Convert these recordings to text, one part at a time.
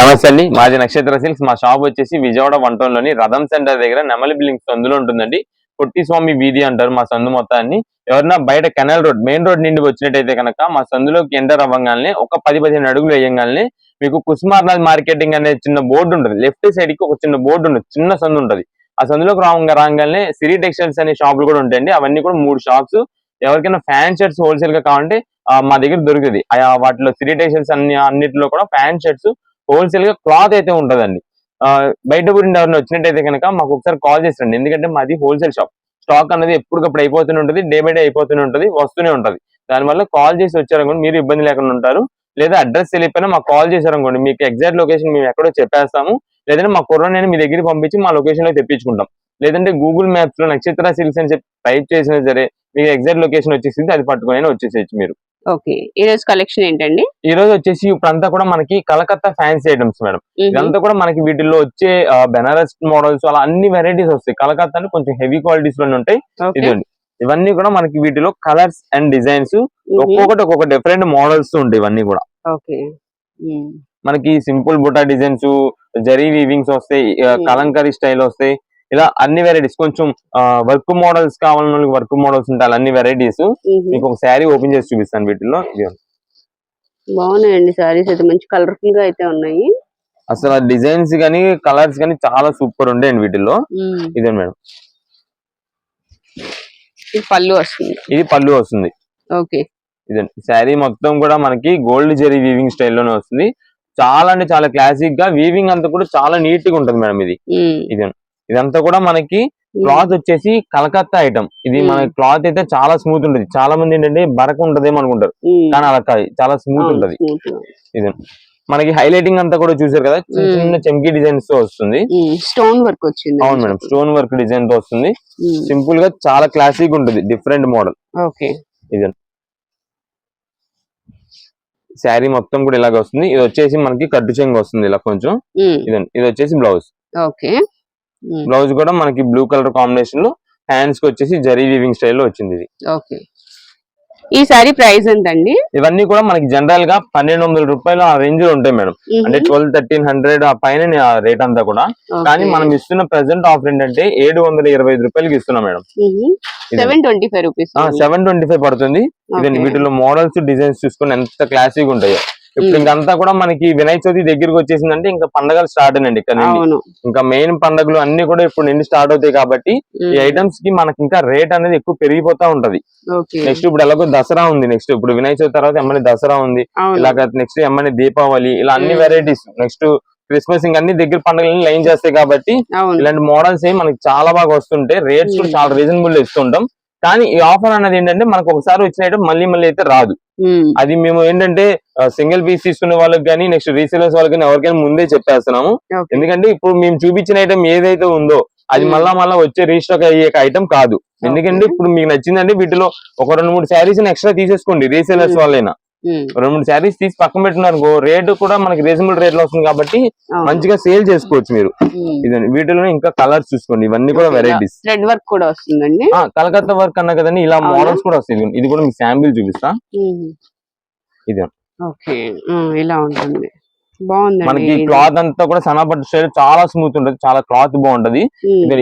నమస్తే అండి. మాది నక్షత్ర సిల్క్స్. మా షాప్ వచ్చేసి విజయవాడ వన్లోని రథం సెంటర్ దగ్గర నెమలి బిల్లింగ్ సందులో ఉంటుందండి. పొట్టి స్వామి వీధి అంటారు మా సందు మొత్తాన్ని. ఎవరన్నా బయట కెనాల్ రోడ్ మెయిన్ రోడ్ నుండి వచ్చినట్టయితే కనుక మా సందులోకి ఎంటర్ అవ్వగానే ఒక పది పదిహేను అడుగులు వేయగానే మీకు కుస్మార్నాథ్ మార్కెటింగ్ అనే చిన్న బోర్డు ఉంటుంది. లెఫ్ట్ సైడ్కి ఒక చిన్న బోర్డు ఉంటుంది. చిన్న సందు ఉంటుంది. ఆ సందులోకి రావంగా రాగానే సిరి టెక్స్టైల్స్ అనే షాపులు కూడా ఉంటాయండి. అవన్నీ కూడా మూడు షాప్స్. ఎవరికైనా ఫ్యాన్ షర్ట్స్ హోల్సేల్గా కావాలంటే మా దగ్గర దొరుకుతుంది వాటిలో సిరి టెక్స్టైల్స్ అన్ని అన్నిటిలో కూడా ఫ్యాన్ షర్ట్స్ హోల్సేల్గా క్లాత్ అయితే ఉంటుందండి. బయట గురించి ఎవరైనా వచ్చినట్టయితే కనుక మాకు ఒకసారి కాల్ చేసండి ఎందుకంటే మాది హోల్సేల్ షాప్ స్టాక్ అనేది ఎప్పటికప్పుడు అయిపోతూనే ఉంటుంది డే బై డే అయిపోతూనే ఉంటుంది వస్తూనే ఉంటుంది. దానివల్ల కాల్ చేసి వచ్చారనుకోండి మీరు ఇబ్బంది లేకుండా ఉంటారు. లేదా అడ్రస్ తెలియపోయినా మాకు కాల్ చేశారనుకోండి మీకు ఎగ్జాక్ట్ లొకేషన్ మేము ఎక్కడో చెప్పేస్తాము. లేదంటే మా కుర్రని మీ దగ్గరికి పంపించి మా లొకేషన్లో తెప్పించుకుంటాం. లేదంటే గూగుల్ మ్యాప్స్లో నక్షత్ర సిల్స్ అని చెప్పి టైప్ చేసినా సరే మీకు ఎగ్జాక్ట్ లొకేషన్ వచ్చేసింది అది పట్టుకుని వచ్చేసేయచ్చు మీరు. ఓకే. ఈ రోజు కలెక్షన్ ఏంటండి? ఈ రోజు వచ్చేసి ఇప్పుడంతా కూడా మనకి కలకత్తా ఫ్యాన్సీ ఐటమ్స్ మేడం ఇదంతా కూడా మనకి వీటిల్లో వచ్చే బెనారస్ మోడల్స్ అలా అన్ని వెరైటీస్ వస్తాయి. కలకత్తా కొంచెం హెవీ క్వాలిటీస్లోనే ఉంటాయి. ఇదండి ఇవన్నీ కూడా మనకి వీటిలో కలర్స్ అండ్ డిజైన్స్ ఒక్కొక్కటి ఒక్కొక్క డిఫరెంట్ మోడల్స్ ఉంటాయి ఇవన్నీ కూడా. ఓకే. మనకి simple buta designs zari weavings వస్తాయి. కలంకరీ స్టైల్ వస్తాయి. ఇలా అన్ని వెరైటీస్ కొంచెం వర్క్ మోడల్స్ కావాలన్న వర్క్ మోడల్స్ ఉంటాయి అన్ని వెరైటీస్ మీకు ఒక శారీ ఓపెన్ చేసి చూపిస్తాను వీటిలో. బాగున్నాయండి సారీస్ అయితే మంచి కలర్ఫుల్గా అయితే ఉన్నాయి. అసలు డిజైన్స్ కానీ కలర్స్ కానీ చాలా సూపర్ ఉంటాయండి వీటిల్లో. ఇదే మేడం. ఇది పళ్ళు వస్తుంది. ఇది పళ్ళు వస్తుంది. ఓకే. ఇదండి శారీ మొత్తం కూడా మనకి గోల్డ్ జెరీ వీవింగ్ స్టైల్లోనే వస్తుంది. చాలా అంటే చాలా క్లాసిక్గా వీవింగ్ అంతా కూడా చాలా నీట్గా ఉంటుంది మేడం ఇది. మ్మ్. ఇదంతా కూడా మనకి క్లాత్ వచ్చేసి కలకత్తా ఐటమ్. ఇది. మన క్లాత్ అయితే చాలా స్మూత్ ఉంటుంది. చాలా మంది ఏంటంటే బరక ఉంటదేమో అనుకుంటారు. కానీ అలా కాదు. చాలా స్మూత్ ఉంటది. ఇదండి మనకి హైలైటింగ్ అంతా కూడా చూసారు కదా? చిన్న. చిన్న చెంకి డిజైన్స్తో వస్తుంది. స్టోన్ వర్క్ వచ్చింది. అవును మేడం. స్టోన్ వర్క్ డిజైన్తో వస్తుంది. సింపుల్గా చాలా క్లాసిక్ ఉంటుంది. Different model. ఓకే. శారీ మొత్తం కూడా ఇలాగ వస్తుంది. ఇది వచ్చేసి మనకి కట్టు చెంగు వస్తుంది ఇలా కొంచెం. ఇదండి ఇది వచ్చేసి బ్లౌజ్. ఓకే. బ్లౌజ్ కూడా మనకి బ్లూ కలర్ కాంబినేషన్లో హ్యాండ్స్కి వచ్చేసి జరీ వీవింగ్ స్టైల్లో వచ్చింది ఇది. ఓకే. ఈ సారీ ప్రైస్ ఎంతండి? ఇవన్నీ కూడా మనకి జనరల్గా పన్నెండు వందల రూపాయలు ఆ రేంజ్లో ఉంటాయి మేడం. అంటే ట్వెల్వ్ థర్టీన్ హండ్రెడ్ ఆ పైన రేట్ అంతా కూడా. కానీ మనం ఇస్తున్న ప్రెసెంట్ ఆఫర్ ఏంటంటే ఏడు వందల ఇరవై ఐదు రూపాయలకి ఇస్తున్నాం madam. Seven twenty five rupees seven twenty five పడుతుంది. వీటిలో మోడల్స్ డిజైన్స్ చూసుకొని ఎంత క్లాసిక్ ఉంటాయో. ఇప్పుడు. ఇంకంతా కూడా మనకి వినాయక చవితి దగ్గరికి వచ్చేసిందంటే ఇంకా పండగలు స్టార్ట్ అండి ఇక్కడ నుండి. ఇంకా మెయిన్ పండగలు అన్ని కూడా ఇప్పుడు నుండి స్టార్ట్ అవుతాయి కాబట్టి ఈ. ఐటమ్స్కి మనకి ఇంకా రేట్ అనేది ఎక్కువ పెరిగిపోతా ఉంటది. నెక్స్ట్ ఇప్పుడు ఎలాగో దసరా ఉంది. నెక్స్ట్ ఇప్పుడు వినాయక చవితి తర్వాత ఎమ్మని దసరా ఉంది. ఇలాగ నెక్స్ట్ ఎమ్మని దీపావళి ఇలా అన్ని. వెరైటీస్ నెక్స్ట్ క్రిస్మస్ ఇంకా అన్ని దగ్గర పండుగలని లైన్ చేస్తాయి కాబట్టి ఇలాంటి మోడల్స్ ఏమి మనకి చాలా బాగా వస్తుంటే రేట్స్ కూడా. చాలా రీజనబుల్ ఇస్తుంటాం. కానీ ఈ ఆఫర్ అన్నది ఏంటంటే మనకు ఒకసారి వచ్చిన item మళ్ళీ మళ్ళీ అయితే రాదు. అది మేము ఏంటంటే సింగిల్ పీస్ తీసుకునే వాళ్ళకి కానీ నెక్స్ట్ రీసేలర్స్ వాళ్ళకి కానీ ఎవరికైనా ముందే చెప్పేస్తున్నాము. ఎందుకంటే ఇప్పుడు మేము చూపించిన ఐటమ్ ఏదైతే ఉందో అది. మళ్ళా మళ్ళా వచ్చే రీస్టాక్ అయ్యే ఐటమ్ కాదు ఎందుకంటే ఇప్పుడు మీకు నచ్చిందంటే వీటిలో ఒక రెండు మూడు శారీస్ ఎక్స్ట్రా తీసేసుకోండి రీసేలర్స్. వాళ్ళైనా. రెండు మూడు శారీస్ తీసి పక్కన పెట్టుకున్నారు రేటు కూడా మనకి రీజనబుల్ రేట్లో వస్తుంది కాబట్టి. మంచిగా సేల్ చేసుకోవచ్చు మీరు. ఇదండి వీటిలో ఇంకా కలర్స్ చూసుకోండి ఇవన్నీ కూడా వెరైటీస్ థ్రెడ్ వర్క్ కూడా వస్తుందండి కలకత్తా వర్క్ అన్నా కదండి ఇలా? మోడల్స్ కూడా వస్తాయి. ఇది కూడా మీకు శాంపిల్ చూపిస్తా. ఇది ఓకే. ఇలా ఉంటుంది మనకి. క్లాత్ అంతా కూడా సన్నపట్టు స్టైల్ చాలా స్మూత్ ఉంటుంది చాలా క్లాత్ బాగుంటది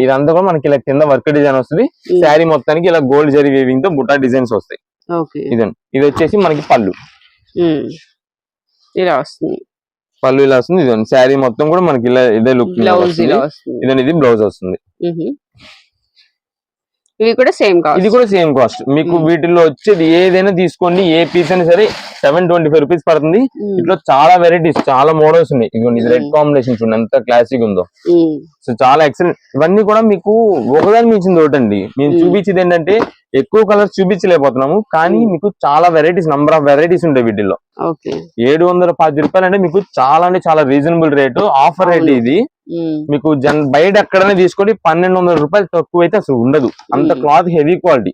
ఇదంతా కూడా మనకి ఇలా కింద వర్క్ డిజైన్ వస్తుంది. శారీ మొత్తానికి ఇలా గోల్డ్ జరీ వేవింగ్తో బుటా డిజైన్స్ వస్తాయి ఇదండి. ఇది వచ్చేసి మనకి పళ్ళు. ఇలా వస్తుంది. పళ్ళు ఇలా వస్తుంది. ఇదండి. శారీ మొత్తం కూడా మనకి ఇలా ఇదే లుక్ బ్లౌజ్ ఇలా వస్తుంది. ఇదండి ఇది బ్లౌజ్ వస్తుంది. ఇవి కూడా సేమ్ కాస్ట్. ఇది కూడా సేమ్ కాస్ట్. మీకు. వీటిలో వచ్చేది ఏదైనా తీసుకోండి. ఏ పీస్ అయినా సరే సెవెన్ ట్వంటీ ఫైవ్ రూపీస్ పడుతుంది ఇట్లా చాలా వెరైటీస్ చాలా మోడల్స్ ఉన్నాయి. ఇదిగోండి ఇది రెడ్. కాంబినేషన్ చూడండి ఎంత క్లాసిక్ ఉందో. సో చాలా ఎక్సలెంట్ ఇవన్నీ కూడా మీకు ఒకదాని మించింది ఒకటండి. మేము. చూపించేది ఏంటంటే ఎక్కువ కలర్స్ చూపించలేకపోతున్నాము కానీ. మీకు చాలా వెరైటీస్ నంబర్ ఆఫ్ వెరైటీస్ ఉంటాయి వీటిల్లో. ఏడు వందల పది రూపాయలు అంటే మీకు చాలా అంటే చాలా రీజనబుల్ రేటు ఆఫర్ రేట్. ఇది. మీకు జన్ బయట ఎక్కడైనా తీసుకోండి పన్నెండు వందల రూపాయలు తక్కువ అయితే అసలు ఉండదు. అంత. క్లాత్ హెవీ క్వాలిటీ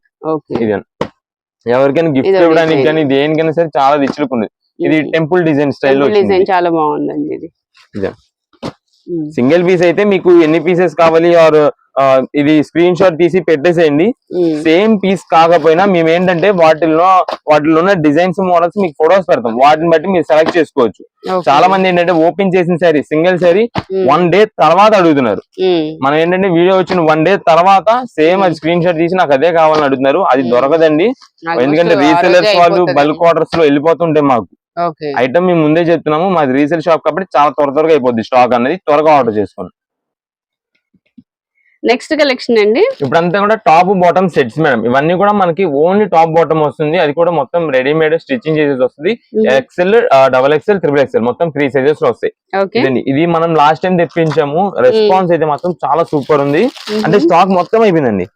ఇది ఎవరికైనా గిఫ్ట్ ఇవ్వడానికి. కానీ దేనికైనా సరే చాలా రిచ్ లుక్ ఉంది ఇది టెంపుల్ డిజైన్ స్టైల్లో డిజైన్ చాలా బాగుందండి ఇది. సింగిల్ పీస్ అయితే మీకు ఎన్ని పీసెస్ కావాలి? ఆర్ ఇది స్క్రీన్ షాట్ తీసి పెట్టేసేయండి. సేమ్ పీస్ కాకపోయినా మేము ఏంటంటే వాటిల్లో వాటిలో ఉన్న డిజైన్స్ మోడల్స్ మీకు ఫొటోస్ పెడతాం. వాటిని బట్టి మీరు సెలెక్ట్ చేసుకోవచ్చు. చాలా మంది ఏంటంటే ఓపెన్ చేసిన sari single sari. One day తర్వాత అడుగుతున్నారు. మనం ఏంటంటే వీడియో వచ్చిన వన్ డే తర్వాత సేమ్ అది స్క్రీన్ షాట్ తీసి నాకు అదే కావాలని అడుగుతున్నారు. అది దొరకదండి. ఎందుకంటే రీసెలర్స్ వాళ్ళు. బల్క్ ఆర్డర్స్లో వెళ్ళిపోతుంటే మాకు. ఐటమ్ మేము ముందే చెప్తున్నాము మాది రీసేల్ షాప్ కాబట్టి చాలా త్వర త్వరగా అయిపోద్ది స్టాక్ అనేది త్వరగా ఆర్డర్ చేసుకోండి. నెక్స్ట్ కలెక్షన్ అండి. ఇప్పుడంతా కూడా టాప్ బాటమ్ సెట్స్ మేడం. ఇవన్నీ కూడా మనకి ఓన్లీ టాప్ బాటమ్ వస్తుంది. అది కూడా మొత్తం రెడీమేడ్ స్టిచ్చింగ్ చేసేసి వస్తుంది. XL double XL triple XL మొత్తం త్రీ సైజెస్లో వస్తాయి. ఇది మనం లాస్ట్ టైం తెప్పించాము. రెస్పాన్స్ అయితే మాత్రం చాలా సూపర్ ఉంది. అంటే స్టాక్ మొత్తం అయిపోయిందండి.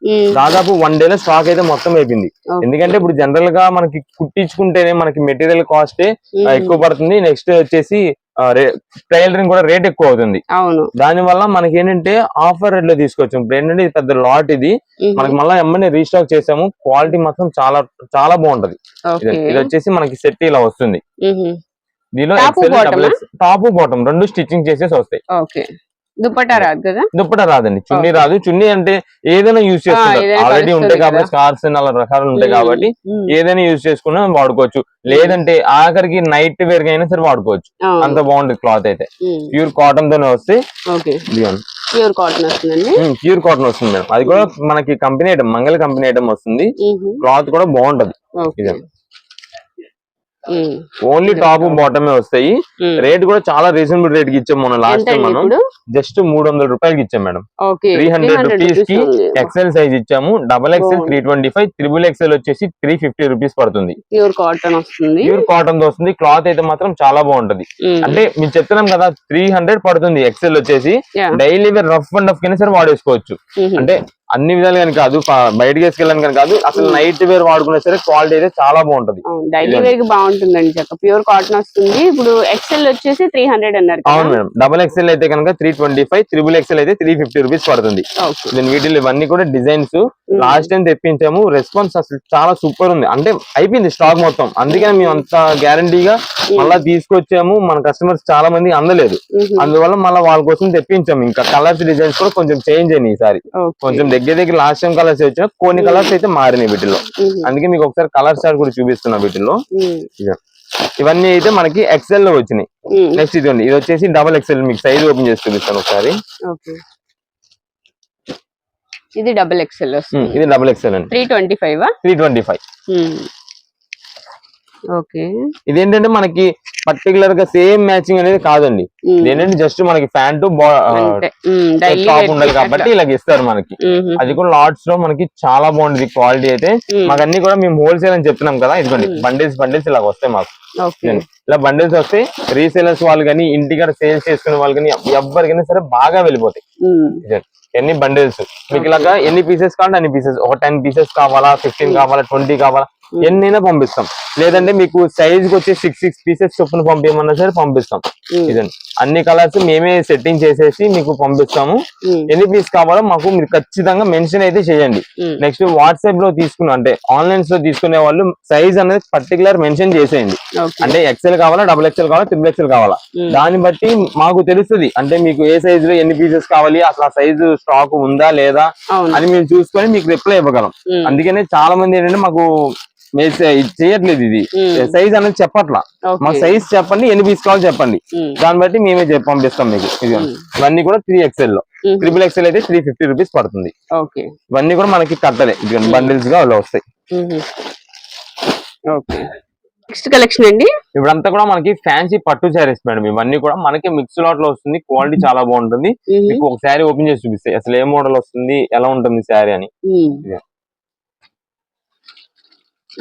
దాదాపు వన్ డే లో స్టాక్ అయితే మొత్తం అయిపోయింది. ఎందుకంటే ఇప్పుడు జనరల్గా మనకి కుట్టించుకుంటేనే మనకి మెటీరియల్ కాస్ట్ ఎక్కువ పడుతుంది. నెక్స్ట్ వచ్చేసి టైలరింగ్ కూడా రేట్ ఎక్కువ అవుతుంది. అవును. దాని వల్ల మనకి ఏంటంటే ఆఫర్ రేట్లో తీసుకొచ్చాం. ఇప్పుడు ఏంటంటే ఇది పెద్ద లాట్ ఇది. మనకి మళ్ళీ ఎమ్మని రీస్టాక్ చేసాము. క్వాలిటీ మాత్రం చాలా చాలా బాగుంటది. ఇది వచ్చేసి మనకి సెట్ ఇలా వస్తుంది. దీనిలో? టాప్ బాటం రెండు స్టిచ్చింగ్ చేసేసి వస్తాయి. ఓకే దుపట్టా రాదు కదా దుప్పట రాదండి చున్నీ. రాదు చున్నీ అంటే ఏదైనా యూజ్ చేసుకుంటారు ఆల్రెడీ ఉంటాయి కాబట్టి. స్కార్స్ అలా రకాలు ఉంటాయి కాబట్టి. ఏదైనా యూజ్ చేసుకున్నా వాడుకోవచ్చు లేదంటే ఆఖరికి నైట్ వేర్ అయినా సరే వాడుకోవచ్చు. అంత బాగుంటుంది క్లాత్ అయితే. ప్యూర్ కాటన్ తోనే వస్తే ప్యూర్ కాటన్ వస్తుందండి ప్యూర్ కాటన్ వస్తుంది మేడం అది కూడా మనకి company item Mangala company item వస్తుంది. క్లాత్ కూడా బాగుంటది. ఓన్లీ టాప్ బాటమే వస్తాయి. రేట్ కూడా చాలా రీజనబుల్ రేట్కి ఇచ్చాం మొన్న లాస్ట్ టైం మనం. జస్ట్ మూడు వందల రూపాయలకి ఇచ్చాం మేడం. త్రీ హండ్రెడ్ రూపీస్కి. ఎక్సెల్ సైజ్ ఇచ్చాము. Double XL. Three twenty five triple XL వచ్చేసి త్రీ ఫిఫ్టీ రూపీస్ పడుతుంది. ప్యూర్ కాటన్ వస్తుంది. ప్యూర్ కాటన్ వస్తుంది. క్లాత్ అయితే మాత్రం చాలా బాగుంటది. అంటే మేము చెప్తున్నాం కదా త్రీ హండ్రెడ్ పడుతుంది ఎక్సెల్ వచ్చేసి. డైలీ రఫ్ అండ్ రఫ్ కింద సరే వాడేసుకోవచ్చు. అంటే అన్ని విధాలు కానీ కాదు బయటకి వేసుకెళ్ళాను కాదు. అసలు. నైట్ వేర్ వాడుకునే సరే క్వాలిటీ అయితే చాలా బాగుంటది. డైలీ. వేర్ బాగుంటుందండి చక్క. ప్యూర్ కాటన్ వస్తుంది. ఇప్పుడు ఎక్సెల్ వచ్చేసి త్రీ హండ్రెడ్ అన్నారు అవును మేడం. డబల్ ఎక్సెల్ అయితే కనుక three twenty five triple XL అయితే త్రీ ఫిఫ్టీ రూపీస్ పడుతుంది. దీని వీటిలో ఇవన్నీ కూడా డిజైన్స్. లాస్ట్ టైం తెప్పించాము. రెస్పాన్స్ అసలు చాలా సూపర్ ఉంది. అంటే అయిపోయింది స్టాక్ మొత్తం. అందుకని మేము అంత గ్యారంటీగా మళ్ళా తీసుకొచ్చాము. మన కస్టమర్స్ చాలా మంది అందలేదు. అందువల్ల మళ్ళీ వాళ్ళ కోసం తెప్పించాము. ఇంకా కలర్స్ డిజైన్స్ కూడా కొంచెం చేంజ్ అయినాయి ఈసారి. కొంచెం దగ్గర దగ్గర లాస్ట్ టైం కలర్స్ వచ్చినా కొన్ని కలర్స్ అయితే మారినాయి వీటిలో. అందుకే మీకు ఒకసారి కలర్ చార్ట్ కూడా చూపిస్తున్నా వీటిలో. ఇవన్నీ అయితే మనకి ఎక్సెల్లో వచ్చినాయి. నెక్స్ట్ ఇదండి ఇది వచ్చేసి డబల్ ఎక్సెల్ మీకు సైజ్ ఓపెన్ చేసి చూపిస్తాను ఒకసారి. ఇది డబుల్ ఎక్సెల్ ఇది డబల్ ఎక్సెల్ అండి. Three twenty five three twenty five okay. ఇదేంటంటే మనకి పర్టికులర్గా సేమ్ మ్యాచింగ్ అనేది కాదండి. ఇదేంటంటే జస్ట్ మనకి ప్యాంటు టాప్ ఉండాలి కాబట్టి ఇలాగ ఇస్తారు మనకి. అది కూడా లాట్స్లో మనకి చాలా బాగుంటుంది క్వాలిటీ అయితే. మాకు అన్ని కూడా మేము హోల్సేల్ అని చెప్తున్నాం కదా ఇదిగోండి. బండిల్స్ బండిల్స్ ఇలా వస్తాయి మాకు. ఇలా బండిల్స్ వస్తాయి రీసేలర్స్ వాళ్ళు కానీ ఇంటికాడ సేల్స్ చేసుకునే వాళ్ళు కానీ ఎవరికైనా సరే బాగా వెళ్ళిపోతాయి. ఎన్ని బండిల్స్ మీకు ఇలాగా ఎన్ని పీసెస్ కావాలంటే అన్ని పీసెస్ ఒక టెన్ పీసెస్ కావాలా ఫిఫ్టీన్ కావాలా ట్వంటీ కావాలా ఎన్నైనా పంపిస్తాం. లేదంటే మీకు సైజ్కి వచ్చి సిక్స్ సిక్స్ పీసెస్ చొప్పున పంపించమన్నా సరే పంపిస్తాం. ఇదండి. అన్ని కలర్స్ మేమే సెట్టింగ్ చేసేసి మీకు పంపిస్తాము. ఎన్ని పీస్ కావాలో మాకు మీరు ఖచ్చితంగా మెన్షన్ అయితే చేయండి. నెక్స్ట్ వాట్సాప్లో తీసుకున్న అంటే ఆన్లైన్స్లో తీసుకునే వాళ్ళు సైజ్ అనేది పర్టికులర్ మెన్షన్ చేసేయండి. అంటే ఎక్సెల్ కావాలా డబుల్ ఎక్సెల్ కావాలా ట్రిపుల్ ఎక్సెల్ కావాలా? దాన్ని బట్టి మాకు తెలుస్తుంది. అంటే మీకు ఏ సైజ్లో ఎన్ని పీసెస్ కావాలి అసలు ఆ సైజు స్టాక్ ఉందా లేదా అని మేము చూసుకొని మీకు రిప్లై ఇవ్వగలం. అందుకనే చాలా మంది ఏంటంటే మాకు చేయట్లేదు ఇది. సైజ్ అనేది చెప్పట్లా. మా సైజ్ చెప్పండి ఎన్ని పీస్ కావాలో చెప్పండి. దాన్ని బట్టి మేమే పంపిస్తాం మీకు. ఇది ఇవన్నీ కూడా త్రీ ఎక్స్ఎల్లో. ట్రిపుల్ ఎక్స్ఎల్ అయితే త్రీ ఫిఫ్టీ రూపీస్ పడుతుంది. ఇవన్నీ కూడా మనకి కట్టలే. బండిల్స్గా అలా వస్తాయి. నెక్స్ట్ కలెక్షన్ అండి? ఇప్పుడంతా కూడా మనకి ఫ్యాన్సీ పట్టు శారీస్ మేడం. ఇవన్నీ కూడా మనకి మిక్స్ లాట్లో వస్తుంది. క్వాలిటీ చాలా బాగుంటుంది. మీకు ఒక శారీ ఓపెన్ చేసి చూపిస్తాయి. అసలు ఏ మోడల్ వస్తుంది? ఎలా ఉంటుంది శారీ అని.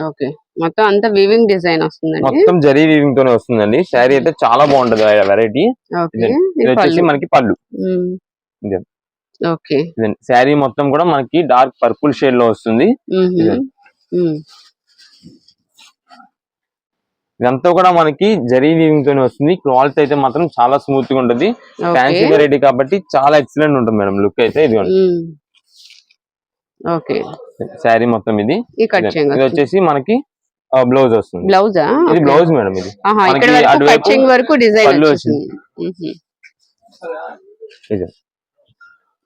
ఓకే. మొత్తం అంతా వీవింగ్ డిజైన్ వస్తుందండి? మొత్తం జరీ వీవింగ్ తోనే వస్తుందండి. శారీ అయితే చాలా బాగుంటది వెరైటీ ఇది వచ్చేసి. మనకి పళ్ళు. ఓకే. శారీ మొత్తం కూడా మనకి డార్క్ పర్పుల్ షేడ్లో వస్తుంది. ఇదంతా కూడా మనకి జరీ వీవింగ్ తోనే వస్తుంది. క్లాత్ అయితే మాత్రం చాలా స్మూత్గా ఉంటుంది. ఫ్యాన్సీ వెరైటీ కాబట్టి చాలా ఎక్సలెంట్ ఉంటుంది మేడం. లుక్ అయితే ఇది. ఓకే. శారీ మొత్తం ఇది. ఇది వచ్చేసి మనకి బ్లౌజ్ వస్తుంది. బ్లౌజా? ఇది బ్లౌజ్ మేడం ఇది. అటువైపు వరకు డిజైన్ పళ్ళు వచ్చింది.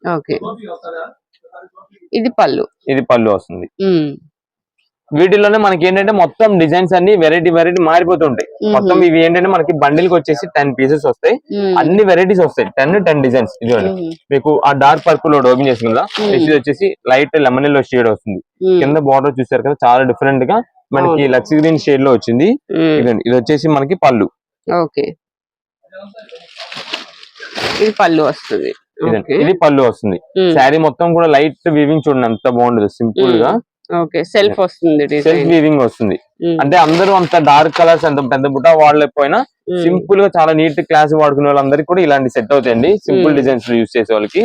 ఓకే. ఇది పళ్ళు. ఇది పళ్ళు వస్తుంది. వీటిలోనే మనకి ఏంటంటే మొత్తం డిజైన్స్ అన్ని వెరైటీ వెరైటీ మారిపోతుంటాయి. మొత్తం ఇవి ఏంటంటే మనకి బండిల్కి వచ్చేసి టెన్ పీసెస్ వస్తాయి. అన్ని వెరైటీస్ వస్తాయి టెన్ టెన్ డిజైన్స్ ఇదిగోండి. మీకు ఆ డార్క్ పర్పుల్ ఒకటి ఓపెన్ చేసింది కదా. నెక్స్ట్ వచ్చేసి లైట్ లెమన్ ఎల్లో షేడ్ వస్తుంది. కింద బార్డర్ చూసారు కదా చాలా డిఫరెంట్గా మనకి. లక్స్ గ్రీన్ షేడ్లో వచ్చింది. ఇదండి ఇది వచ్చేసి మనకి పళ్ళు ఓకే ఇది పళ్ళు వస్తుంది ఇది పళ్ళు వస్తుంది. శారీ మొత్తం కూడా లైట్ వీవింగ్ చూడండి ఎంత బాగుండదు సింపుల్గా ఓకే సెల్ఫ్ వస్తుంది సెల్ఫ్ వీవింగ్ వస్తుంది. అంటే అందరూ అంత డార్క్ కలర్స్ అంత పెద్ద బుట్ట వాడలేకపోయినా సింపుల్గా చాలా నీట్ క్లాస్ వాడుకునే వాళ్ళందరికీ కూడా ఇలాంటి సెట్ అవుతాయండి. సింపుల్. డిజైన్స్ యూస్ చేసే వాళ్ళకి.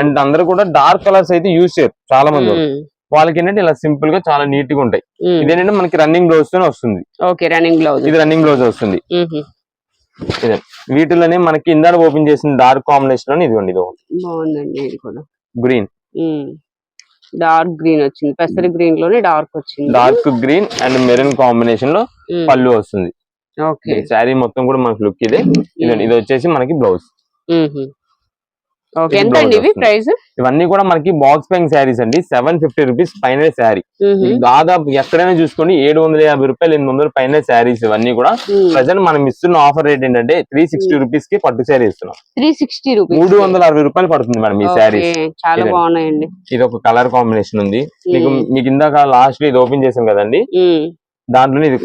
అండ్ అందరూ కూడా డార్క్ కలర్స్ అయితే యూస్ చేయరు చాలా మంది. ఉమ్. వాళ్ళకి ఏంటంటే ఇలా సింపుల్గా చాలా నీట్గా ఉంటాయి. ఇదేంటంటే మనకి రన్నింగ్ బ్లౌజ్ తోనే వస్తుంది. ఓకే రన్నింగ్ బ్లౌజ్ ఇది రన్నింగ్ బ్లౌజ్ వస్తుంది. వీటిలోనే మనకి ఇందాక ఓపెన్ చేసిన డార్క్ కాంబినేషన్ ఇది బాగుందండి ఇది కూడా. గ్రీన్ డార్క్ గ్రీన్ వచ్చింది. పెసరి గ్రీన్లోనే డార్క్ వచ్చింది. డార్క్ గ్రీన్ అండ్ మెరూన్ కాంబినేషన్లో. పళ్ళు వస్తుంది. ఓకే. శారీ మొత్తం కూడా మనకి లుక్ ఇదే. ఇది వచ్చేసి మనకి బ్లౌజ్. ఎంత blouse అండి ఇవి వస్తుంది. ప్రైస్? ఇవన్నీ కూడా మనకి బాక్స్ పెయింగ్ శారీస్ అండి. సెవెన్ ఫిఫ్టీ రూపీస్ పైన శారీ దాదాపు ఎక్కడైనా చూసుకోండి ఏడు వందల యాభై రూపాయలు ఎనిమిది వందల పైన శారీస్ ఇవన్నీ కూడా. ప్రజెంట్ మనం ఇస్తున్న ఆఫర్ రేట్ ఏంటంటే త్రీ సిక్స్టీ రూపీస్కి పట్టు శారీ ఇస్తున్నాం. త్రీ సిక్స్టీ రూపీస్ మూడు వందల అరవై రూపాయలు పడుతుంది మేడం ఈ శారీస్ చాలా. బాగున్నాయండి. ఇది ఒక కలర్ కాంబినేషన్ ఉంది. మీకు. మీకు ఇందాక లాస్ట్ ఇది ఓపెన్ చేసాం కదండి. ఉమ్. దాంట్లో ఇది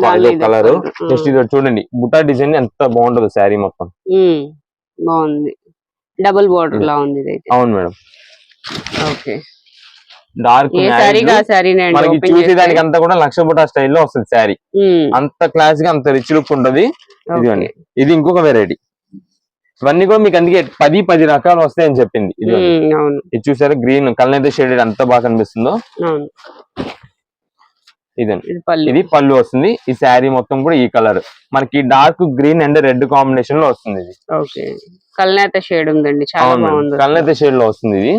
కలర్. జస్ట్ ఇది చూడండి. బుటా డిజైన్ ఎంత బాగుంటుందో శారీ మొత్తం. బాగుంది. డబుల్ బోర్డర్ లా ఉంది అవును మేడం. ఓకే. డార్క్ మనకి ఓపెన్ చూసేదానికి అంతా కూడా లక్ష బుటా స్టైల్లో వస్తుంది శారీ అంత క్లాస్గా అంత రిచ్ లుక్ ఉంటది. ఇదిగోండి ఇది ఇంకొక వెరైటీ ఇవన్నీ కూడా మీకు అందుకే పది పది రకాలు వస్తాయని చెప్పింది. ఇది అవును. ఇది చూసారా? గ్రీన్ కలనైతే షేడెడ్ ఎంత బాగా కనిపిస్తుందో? ఇదండి. ఇది పళ్ళు. ఇది పళ్ళు వస్తుంది. ఈ శారీ మొత్తం కూడా ఈ కలర్ మనకి డార్క్ గ్రీన్ అండ్ రెడ్ కాంబినేషన్లో వస్తుంది ఇది. ఓకే. కల్నేత షేడ్ ఉందండి చాలా బాగుంది. కలనైతే షేడ్లో వస్తుంది ఇది.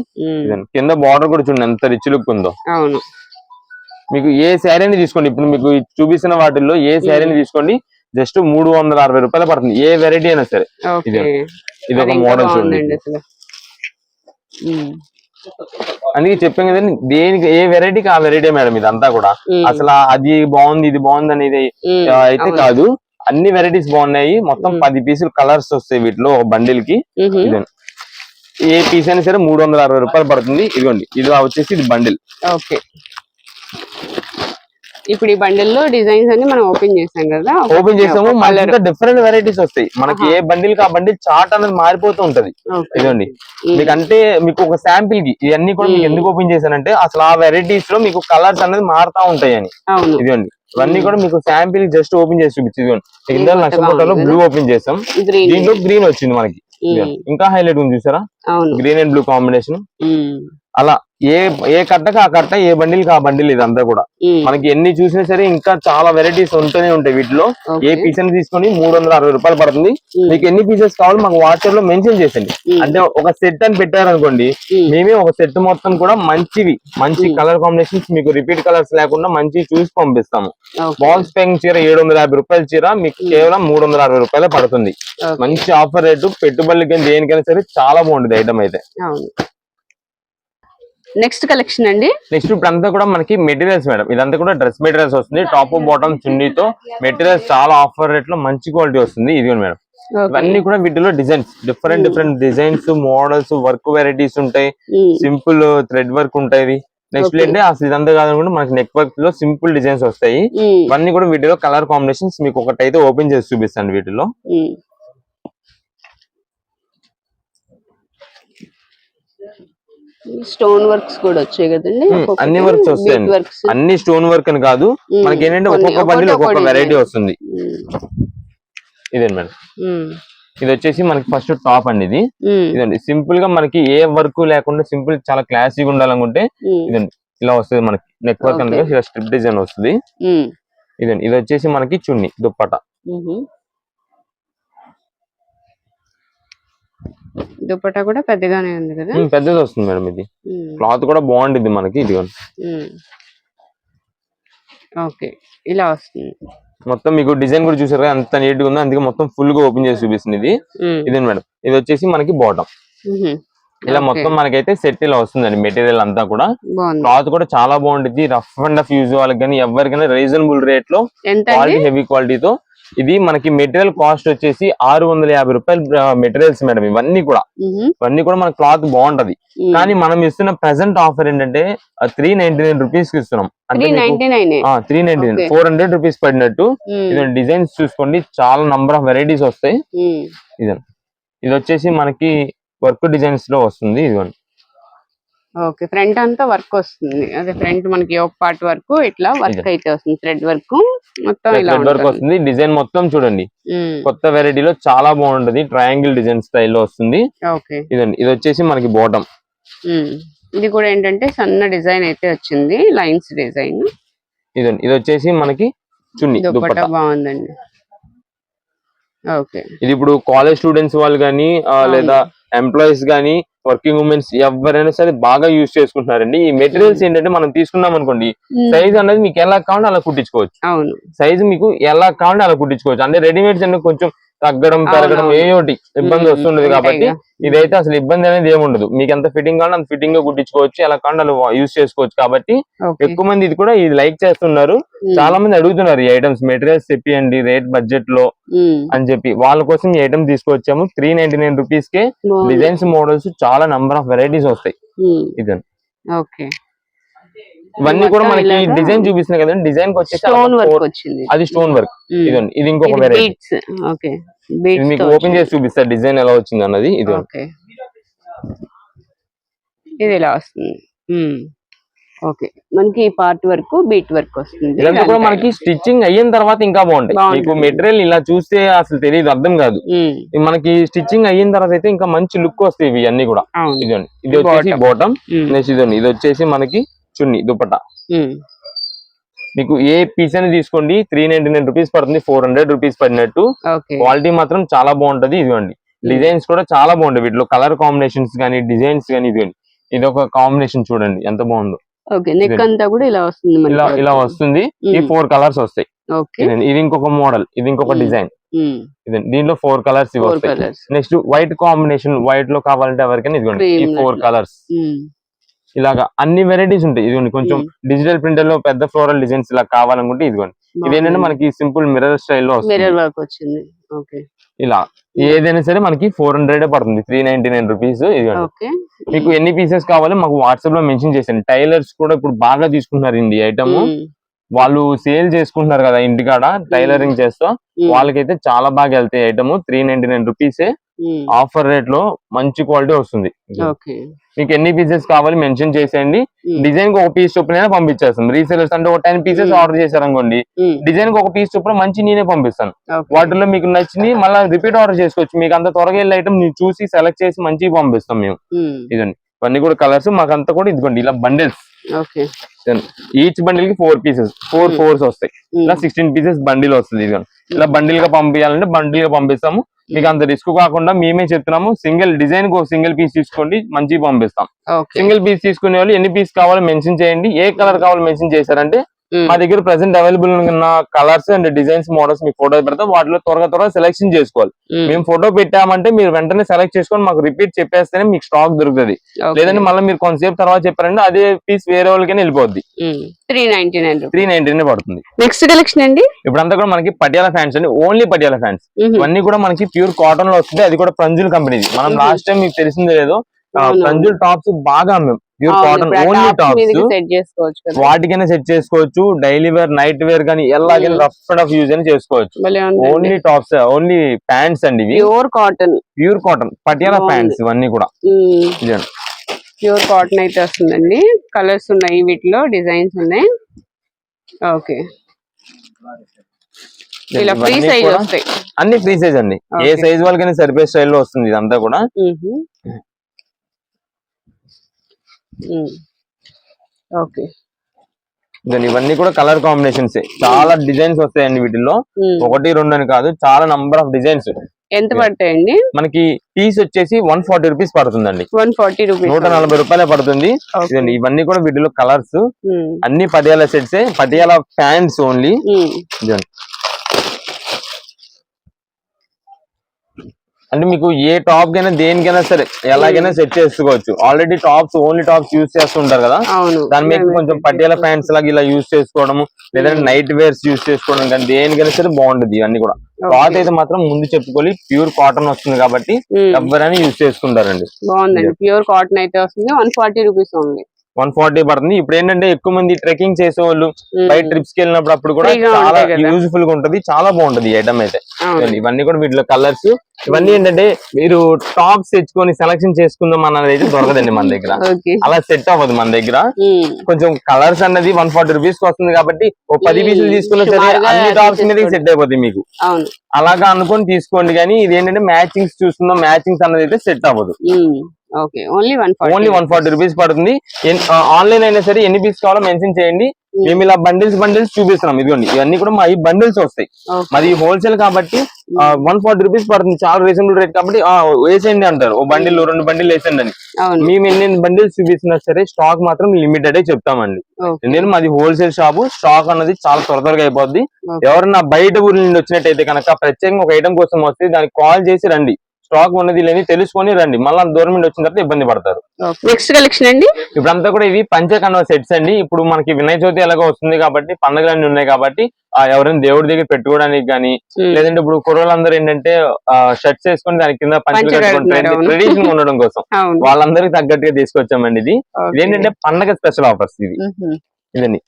కింద బార్డర్ కూడా చూడండి ఎంత రిచ్ లుక్ ఉందో. అవును. మీకు ఏ శారీని తీసుకోండి. ఇప్పుడు మీకు చూపిస్తున్న వాటిల్లో ఏ శారీని తీసుకోండి. జస్ట్ మూడు వందల అరవై రూపాయలు పడుతుంది. ఏ వెరైటీ అయినా సరే. ఇది. ఇది ఒక మోడల్ చూడండి. అందుకే చెప్పాం కదండి దేనికి ఏ వెరైటీకి ఆ వెరైటీ మేడం ఇదంతా కూడా. ఉమ్. అసలు అది బాగుంది ఇది బాగుంది అనేది అయితే. కాదు. అన్ని వెరైటీస్ బాగున్నాయి. మొత్తం. పది పీసులు కలర్స్ వస్తాయి వీటిలో ఒక బండిల్కి ఏ పీస్ అయినా సరే మూడు వందల అరవై రూపాయలు పడుతుంది. ఇదిగోండి. ఇది వచ్చేసి ఇది బండిల్. ఓకే. ఇప్పుడు ఈ బండిల్లో డిజైన్స్ అన్ని మనం ఓపెన్ చేసాం కదా. ఓపెన్ చేసాము. మనకి డిఫరెంట్ వెరైటీస్ వస్తాయి. మనకి ఏ బండిల్ ఆ బండిల్ చార్ట్ అనేది మారిపోతూ ఉంటది. ఇదిగోండి. మీకు అంటే మీకు ఒక శాంపిల్కి ఇవన్నీ కూడా మీకు మ్మ్. ఎందుకు ఓపెన్ చేశానంటే అసలు ఆ వెరైటీస్లో మీకు కలర్స్ అనేది మారుతా ఉంటాయి అని. ఇదిగోండి. ఇవన్నీ మ్మ్. కూడా మీకు శాంపిల్ జస్ట్ ఓపెన్ చేసి చూపించి. ఇదిగోండి. కింద కొత్తగా నక్షత్రంలో బ్లూ ఓపెన్ చేసాం. దీంట్లో గ్రీన్ వచ్చింది మనకి. ఇంకా హైలైట్ ఉంది చూసారా? Green and blue combination. అలా ఏ ఏ కట్టకి ఆ కట్ట ఏ బండిల్ ఆ బండిల్ ఇదంతా కూడా. మనకి ఎన్ని చూసినా సరే ఇంకా చాలా వెరైటీస్ ఉంటూనే ఉంటాయి వీటిలో. ఏ పీస్ అని తీసుకొని మూడు వందల అరవై రూపాయలు పడుతుంది. మీకు ఎన్ని పీసెస్ కావాలో మాకు వాట్సాప్లో మెన్షన్ చేసండి. అంటే ఒక సెట్ అని పెట్టారనుకోండి. మేమే ఒక సెట్ మొత్తం కూడా మంచివి మంచి. కలర్ కాంబినేషన్స్ మీకు రిపీట్ కలర్స్ లేకుండా మంచి చూసి పంపిస్తాము. బాల్స్ పెంగ్ చీర ఏడు వందల యాభై రూపాయల చీర మీకు. కేవలం మూడు వందల అరవై రూపాయలే పడుతుంది. మంచి ఆఫర్ రేటు పెట్టుబడులకి దేనికైనా సరే చాలా బాగుంటుంది ఐటమ్ అయితే నెక్స్ట్ కలెక్షన్ అండి. నెక్స్ట్ ఇప్పుడు అంతా కూడా మనకి మెటీరియల్స్ మేడం. ఇదంతా కూడా డ్రెస్ మెటీరియల్స్ వస్తుంది. టాప్ బాటమ్ చున్నీతో మెటీరియల్స్ చాలా ఆఫర్ రేట్లో మంచి క్వాలిటీ వస్తుంది. ఇది మేడం. ఇవన్నీ కూడా వీటిలో designs different Hmm. Different designs models work varieties ఉంటాయి. సింపుల్ థ్రెడ్ వర్క్ ఉంటాయి. నెక్స్ట్. ఏంటంటే అసలు ఇదంతా కాదనుకుంటే మనకి నెక్ వర్క్లో సింపుల్ డిజైన్స్ వస్తాయి. ఉమ్. ఇవన్నీ కూడా వీటిలో కలర్ కాంబినేషన్స్ మీకు ఒకటైతే ఓపెన్ చేసి చూపిస్తాను వీటిలో. స్టోన్ వర్క్స్ కూడా వచ్చాయి కదండి. అన్ని. Bead works. అన్ని స్టోన్ వర్క్ అని కాదు. మనకి ఏంటంటే ఒక్కొక్క బండిలో ఒక్కొక్కటి ఒక్కొక్క వెరైటీ. వస్తుంది ఉమ్. ఇదే మేడం. ఇది వచ్చేసి మనకి ఫస్ట్ టాప్ అండి ఇది. ఇదండి సింపుల్గా మనకి ఏ వర్క్ లేకుండా సింపుల్ చాలా క్లాసీగా ఉండాలనుకుంటే. ఇదండి ఇలా వస్తుంది మనకి నెక్ వర్క్. అంటే ఇలా స్ట్రిప్ డిజైన్ వస్తుంది. ఇదండి ఇది వచ్చేసి మనకి చున్ని దుప్పట దుపట్టా కూడా పెద్దగానే ఉంది కదా? పెద్దది వస్తుంది మేడం ఇది. క్లాత్ కూడా బాగుంటుంది మనకి ఇది. ఓకే ఇలా వస్తుంది. మొత్తం మీకు డిజైన్ కూడా చూసారు కదా ఎంత నీట్గా ఉందో. అందుకే మొత్తం ఫుల్గా ఓపెన్ చేసి చూపిస్తుంది ఇది. ఇదే మేడం. ఇది వచ్చేసి మనకి బాటమ్. ఇలా. మొత్తం మనకైతే సెట్ ఇలా వస్తుందండి మెటీరియల్ అంతా కూడా. క్లాత్ కూడా చాలా బాగుంటుంది రఫ్ అండ్ రఫ్ యూజ్ వాళ్ళకి కానీ ఎవరికైనా రీజనబుల్ రేట్లో క్వాలిటీ హెవీ క్వాలిటీతో ఇది మనకి మెటీరియల్ కాస్ట్ వచ్చేసి ఆరు వందల యాభై రూపాయలు మెటీరియల్స్ మేడం ఇవన్నీ కూడా. ఇవన్నీ కూడా మన క్లాత్ బాగుంటది. కానీ మనం ఇస్తున్న ప్రెసెంట్ ఆఫర్ ఏంటంటే త్రీ నైన్టీ నైన్ రూపీస్కి ఇస్తున్నాం. Three ninety nine. Four hundred rupees పడినట్టు. ఇది డిజైన్స్ చూసుకోండి. చాలా నంబర్ ఆఫ్ వెరైటీస్ వస్తాయి. ఇది ఇది వచ్చేసి మనకి వర్క్ డిజైన్స్లో వస్తుంది. ఇదిగోండి. ఓకే ఫ్రంట్ అంతా వర్క్ వస్తుంది. అదే ఫ్రంట్ మనకి ఒక పార్ట్ వరకు ఇట్లా వర్క్. అయితే వస్తుంది థ్రెడ్ వర్క్ మొత్తం ఇలా థ్రెడ్ వర్క్ వస్తుంది. డిజైన్ మొత్తం చూడండి. కొత్త వెరైటీలో చాలా బాగుంటది. ట్రయాంగిల్ డిజైన్ స్టైల్లో వస్తుంది. ఓకే. ఇదండి. ఇది వచ్చేసి మనకి బాటమ్. ఇది కూడా ఏంటంటే సన్న డిజైన్ అయితే వచ్చింది. Lines design. ఇదండి. ఇది వచ్చేసి మనకి చున్ని దుప్పట బాగుందండి. ఓకే. ఇది ఇప్పుడు కాలేజ్ స్టూడెంట్స్ వాళ్ళు కానీ లేదా ఎంప్లాయీస్ కానీ వర్కింగ్ ఉమెన్స్ ఎవరైనా సరే బాగా యూజ్ చేసుకుంటున్నారండి. ఈ మెటీరియల్స్ ఏంటంటే మనం తీసుకున్నాం అనుకోండి సైజ్ అనేది మీకు ఎలా కావాలంటే అలా కుట్టించుకోవచ్చు. సైజ్ మీకు ఎలా కావాలంటే అలా కుట్టించుకోవచ్చు. అంటే రెడీమేడ్స్ అంటే కొంచెం తగ్గడం పెరగడం అవునవును. ఏ ఒకటి ఇబ్బంది. వస్తుండదు కాబట్టి. ఇదైతే అసలు ఇబ్బంది అనేది ఏమి ఉండదు మీకు ఎంత ఫిట్టింగ్ కావాలంటే అంత ఫిట్టింగ్గా కుట్టించుకోవచ్చు ఎలా కావాలంటే అలా యూజ్ చేసుకోవచ్చు కాబట్టి ఎక్కువ మంది ఇది కూడా ఇది లైక్ చేస్తున్నారు. చాలా మంది అడుగుతున్నారు ఈ ఐటమ్స్ మెటీరియల్స్ చెప్పియండి రేట్ బడ్జెట్లో. అని చెప్పి వాళ్ళ కోసం ఈ ఐటమ్ తీసుకొచ్చాము త్రీ నైన్టీ నైన్ రూపీస్ కే. డిజైన్స్ మోడల్స్ చాలా నంబర్ ఆఫ్ వెరైటీస్ వస్తాయి. ఇది ఓకే ఇవన్నీ కూడా మనకి డిజైన్ చూపిస్తున్నాయి కదండి. డిజైన్ వచ్చేసి స్టోన్ వర్క్ వచ్చింది. అది స్టోన్ వర్క్ మ్మ్. ఇదండి. ఇది ఇంకొక వెరైటీ ఓకే. మీకు ఓపెన్ చేసి చూపిస్తా. డిజైన్ ఎలా వచ్చింది అన్నది. ఇది ఇది ఇలా వస్తుంది. మ్మ్. ఓకే. మనకి పార్ట్ వరకు బీట్ వర్క్ వస్తుంది. ఇదంతా కూడా మనకి స్టిచ్చింగ్ అయిన తర్వాత ఇంకా బాగుంటాయి. బాగుంటుంది. మీకు మెటీరియల్ ఇలా చూస్తే అసలు తెలియదు అర్థం కాదు. ఇది మనకి స్టిచ్చింగ్ అయిన తర్వాత అయితే ఇంకా మంచి లుక్ వస్తాయి ఇవి అన్ని కూడా. ఇదండి ఇది వచ్చేసి. బాటమ్. నెక్స్ట్ ఇదండి ఇది వచ్చేసి మనకి చున్ని దుపట్టా. మ్మ్. మీకు ఏ పీస్ అని తీసుకోండి త్రీ నైన్టీ నైన్ రూపీస్ పడుతుంది ఫోర్ హండ్రెడ్ రూపీస్ పడినట్టు. క్వాలిటీ మాత్రం చాలా బాగుంటది ఇదిగోండి. డిజైన్స్ కూడా చాలా బాగుంటాయి వీటిలో కలర్ కాంబినేషన్స్ కానీ డిజైన్స్ కానీ ఇదిగోండి. ఇది ఒక కాంబినేషన్ చూడండి ఎంత బాగుందో. నెక్. అంతా కూడా ఇలా వస్తుంది ఇలా వస్తుంది ఈ. ఫోర్ కలర్స్ వస్తాయి. ఇది ఇంకొక మోడల్ ఇది ఇంకొక. డిజైన్ దీంట్లో four colours next white combination వైట్లో కావాలంటే ఎవరికైనా ఇదిగోండి ఈ ఫోర్. కలర్స్ ఇలాగా అన్ని వెరైటీస్ ఉంటాయి. ఇదిగోండి కొంచెం డిజిటల్ ప్రింటర్లో పెద్ద ఫ్లోరల్ డిజైన్స్ ఇలా కావాలనుకుంటే ఇదిగోండి. ఇదేంటంటే మనకి సింపుల్ మిర్రర్ స్టైల్లో మిర్రర్ వర్క్ వచ్చింది. ఓకే. ఇలా ఏదైనా సరే మనకి ఫోర్ హండ్రెడ్ పడుతుంది. త్రీ నైన్టీ నైన్ రూపీస్ ఇదిగోండి మీకు ఎన్ని పీసెస్ కావాలో మాకు వాట్సాప్లో మెన్షన్ చేసాను టైలర్స్ కూడా ఇప్పుడు బాగా తీసుకుంటున్నారు ఇండి ఐటమ్. వాళ్ళు సేల్ చేసుకుంటున్నారు కదా ఇంటికాడ టైలరింగ్ చేస్తూ. వాళ్ళకైతే చాలా బాగా వెళ్తాయి item three ninety nine rupees. Offer రేట్లో మంచి క్వాలిటీ వస్తుంది మీకు ఎన్ని పీసెస్ కావాలి మెన్షన్ చేసేయండి. డిజైన్కి ఒక పీస్ చొప్పున పంపించేస్తాం రీసెలర్స్ అంటే ఒక టెన్ పీసెస్. ఆర్డర్ చేశారనుకోండి మ్మ్. డిజైన్కి ఒక పీస్ చొప్పున మంచి నేనే పంపిస్తాను. వాటిలో మీకు నచ్చింది మళ్ళీ రిపీట్ ఆర్డర్ చేసుకోవచ్చు మీకు అంత త్వరగా వెళ్ళే ఐటమ్ చూసి సెలెక్ట్ చేసి మంచిగా పంపిస్తాం మేము మ్మ్. ఇదండి ఇవన్నీ కూడా కలర్స్ మాకంతా కూడా ఇదిగోండి ఇలా బండిల్స్ ఈచ్ బండిల్కి ఫోర్ పీసెస్ ఫోర్. ఫోర్స్ వస్తాయి. ఇలా సిక్స్టీన్ పీసెస్ బండిల్ వస్తుంది ఇదిగోండి ఇలా బండిల్గా పంపించాలంటే బండిల్గా పంపిస్తాము మీకు అంత రిస్క్ కాకుండా మేమే చెప్తున్నాము సింగిల్ డిజైన్కు సింగిల్ పీస్ తీసుకోండి మంచిగా పంపిస్తాం సింగిల్ పీస్ తీసుకునే వాళ్ళు ఎన్ని పీస్ కావాలో మెన్షన్ చేయండి ఏ కలర్ కావాలో మెన్షన్ చేశారంటే. మా దగ్గర ప్రెసెంట్ అవైలబుల్ ఉన్న కలర్స్ అండ్ డిజైన్స్ మోడల్స్ మీకు ఫోటో పెడతాం వాటిలో త్వరగా త్వరగా సెలెక్షన్ చేసుకోవాలి మ్మ్. ఫోటో పెట్టామంటే మీరు వెంటనే సెలెక్ట్ చేసుకొని మాకు రిపీట్ చెప్పేస్తేనే మీకు స్టాక్ దొరుకుతుంది. లేదంటే మళ్ళీ మీరు కొంతసేపు తర్వాత చెప్పారంటే అదే పీస్ వేరే వాళ్ళకైనా వెళ్ళిపోద్ది. త్రీ నైన్టీ నైన్ త్రీ నైన్టీనే పడుతుంది నెక్స్ట్ కలెక్షన్ అండి ఇప్పుడంతా కూడా మనకి పటియాల ఫ్యాన్స్ అండి ఓన్లీ పటియాల ఫ్యాన్స్. ఇవన్నీ కూడా మనకి ప్యూర్ కాటన్లో వస్తుంది అది కూడా ప్రంజుల్ కంపెనీది మనం. లాస్ట్ టైం మీకు తెలిసిందే లేదో. ప్రంజుల్ టాప్స్ బాగా అమ్మాం pure cotton only tops set చేసుకోవచ్చు కదా. వాటికైనా సెట్ చేసుకోవచ్చు. డైలీ వేర్ నైట్ వేర్ కానీ ఎలాగైనా. రఫ్ అండ్ ఆఫ్ యూజ్ అని చేసుకోవచ్చు. ఓన్లీ టాప్స్ ఓన్లీ ప్యాంట్స్ అండి pure cotton pure cotton Patiala. Pants ఇవన్నీ కూడా. ప్యూర్ కాటన్ అయితే వస్తుందండి. కలర్స్ ఉన్నాయి వీటిలో డిజైన్స్ ఉన్నాయి. ఓకే ఇలా ఫ్రీ సైజ్ వస్తాయి. అన్ని ఫ్రీ సైజ్ అండి. ఏ. సైజ్ వాళ్ళకైనా సరిపోయే స్టైల్లో వస్తుంది ఇదంతా కూడా. మ్మ్. ఓకే. ఇవన్నీ కూడా కలర్ కాంబినేషన్స్ చాలా డిజైన్స్ వస్తాయండి వీటిల్లో. ఒకటి రెండు అని కాదు చాలా నంబర్ ఆఫ్ డిజైన్స్ ఎంత పడతాయండి? మనకి పీస్ వచ్చేసి వన్ ఫార్టీ రూపీస్ పడుతుందండి. వన్ ఫార్టీ రూపీస్ నూట నలభై రూపాయలే పడుతుంది. ఇవన్నీ కూడా వీటిలో కలర్స్ అన్ని Patiala sets Patiala pants only అంటే మీకు ఏ టాప్ కైనా దేనికైనా సరే ఎలాగైనా సెట్ చేసుకోవచ్చు. Already tops only tops use చేస్తుంటారు కదా? దాని మీద కొంచెం పట్టియాల ప్యాంట్స్ లాగా ఇలా యూస్ చేసుకోవడము లేదంటే నైట్ వేర్స్ యూస్ చేసుకోవడం కానీ దేనికైనా సరే బాగుంటది ఇవన్నీ కూడా. క్లాత్ అయితే మాత్రం ముందు చెప్పుకోవాలి ప్యూర్ కాటన్ వస్తుంది కాబట్టి ఎవరైనా యూస్ చేసుకుంటారండి. బాగుందండి. ప్యూర్ కాటన్ అయితే వస్తుంది one forty rupees only one forty పడుతుంది. ఇప్పుడు ఏంటంటే ఎక్కువ మంది ట్రెక్కింగ్ చేసే వాళ్ళు బయట ట్రిప్స్కి వెళ్ళినప్పుడు అప్పుడు కూడా చాలా. యూజ్ఫుల్గా ఉంటది చాలా బాగుంటది ఐటమ్ అయితే. ఇవన్నీ కూడా వీటిలో కలర్స్ ఇవన్నీ ఏంటంటే మీరు టాప్స్ తెచ్చుకొని సెలక్షన్ చేసుకుందాం అన్నది అయితే దొరకదండి మన దగ్గర. అలా సెట్ అవ్వదు మన దగ్గర. కొంచెం కలర్స్ అన్నది వన్ ఫార్టీ రూపీస్కి వస్తుంది కాబట్టి ఓ పది. పీసులు తీసుకున్నా సరే అన్ని టాప్స్ మీద. సెట్ అయిపోతాయి మీకు. అలాగా అనుకొని తీసుకోండి కానీ ఇది ఏంటంటే మ్యాచింగ్స్ చూస్తుందాం మ్యాచింగ్స్ అన్నది అయితే సెట్ అవ్వదు. ఓన్లీ వన్ ఫార్టీ రూపీస్ పడుతుంది. ఆన్లైన్ అయినా సరే ఎన్ని పీస్ కావాలో మెన్షన్ చేయండి. మేము ఇలా బండిల్స్ బండిల్స్ చూపిస్తున్నాం. ఇదిగోండి ఇవన్నీ కూడా మా ఈ బండిల్స్ వస్తాయి. మాది హోల్సేల్ కాబట్టి వన్ ఫార్టీ రూపీస్ పడుతుంది. చాలా రీజనబుల్ రేట్ కాబట్టి ఆ, వేసేయండి అంటారు. ఓ బండిల్ రెండు బండిల్ వేసేయండి అని. మేము ఎన్ని బండిల్స్ చూపిస్తున్నా సరే స్టాక్ మాత్రం లిమిటెడ్ చెప్తామండి. ఎందుకంటే మాది హోల్సేల్ షాపు స్టాక్ అన్నది చాలా త్వర త్వరగా అయిపోద్ది. ఎవరన్నా బయట ఊరి నుండి వచ్చినట్టయితే కనుక ప్రత్యేకంగా ఒక ఐటమ్ కోసం వస్తే దానికి కాల్ చేసి రండి. స్టాక్ ఉన్నది లేని తెలుసుకొని రండి. మళ్ళీ దూరం నుండి వచ్చిన తర్వాత ఇబ్బంది పడతారు. నెక్స్ట్ కలెక్షన్ అండి? ఇప్పుడంతా కూడా ఇవి పంచకన్వ సెట్స్ అండి. ఇప్పుడు మనకి వినాయక చవితి ఎలాగో వస్తుంది కాబట్టి పండుగలన్నీ ఉన్నాయి కాబట్టి ఆ, ఎవరైనా దేవుడి దగ్గర పెట్టుకోవడానికి కానీ లేదంటే ఇప్పుడు కుర్రోళ్ళందరూ ఏంటంటే షర్ట్స్ వేసుకొని దాని కింద పంచలు కట్టుకుంటారు. ట్రెడిషన్ ఉండడం కోసం. వాళ్ళందరికి తగ్గట్టుగా తీసుకొచ్చామండి ఇది. ఇదేంటంటే పండగ స్పెషల్ ఆఫర్స్ ఇది. ఇదండి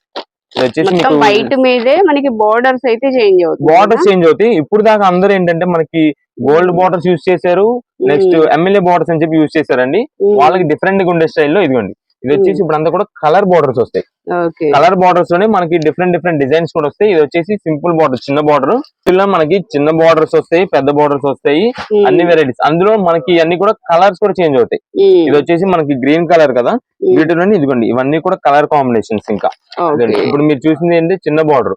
వైట్ మీదే మనకి బోర్డర్స్ అయితే చేంజ్ బార్డర్స్ చేంజ్ అవుతాయి. ఇప్పుడు దాకా అందరూ ఏంటంటే మనకి గోల్డ్ బార్డర్స్ యూస్ చేశారు నెక్స్ట్ ఎమ్మెల్యే బార్డర్స్ అని చెప్పి యూస్ చేశారండి. వాళ్ళకి డిఫరెంట్గా ఉండే స్టైల్లో ఇదిగోండి. ఇది వచ్చేసి ఇప్పుడు అంతా కూడా కలర్ బార్డర్స్ వస్తాయి. కలర్ బార్డర్స్లోనే మనకి డిఫరెంట్ డిఫరెంట్ డిజైన్స్ కూడా వస్తాయి. ఇది వచ్చేసి సింపుల్ బార్డర్ చిన్న బార్డర్. ఇలా మనకి చిన్న బార్డర్స్ వస్తాయి పెద్ద బార్డర్స్ వస్తాయి అన్ని వెరైటీస్ అందులో మనకి అన్ని కూడా కలర్స్ కూడా చేంజ్ అవుతాయి. ఇది వచ్చేసి మనకి గ్రీన్ కలర్ కదా. వీటిలోనే ఇదిగోండి ఇవన్నీ కూడా కలర్ కాంబినేషన్స్ ఇంకా. ఇప్పుడు మీరు చూసింది ఏంటి? చిన్న బార్డర్.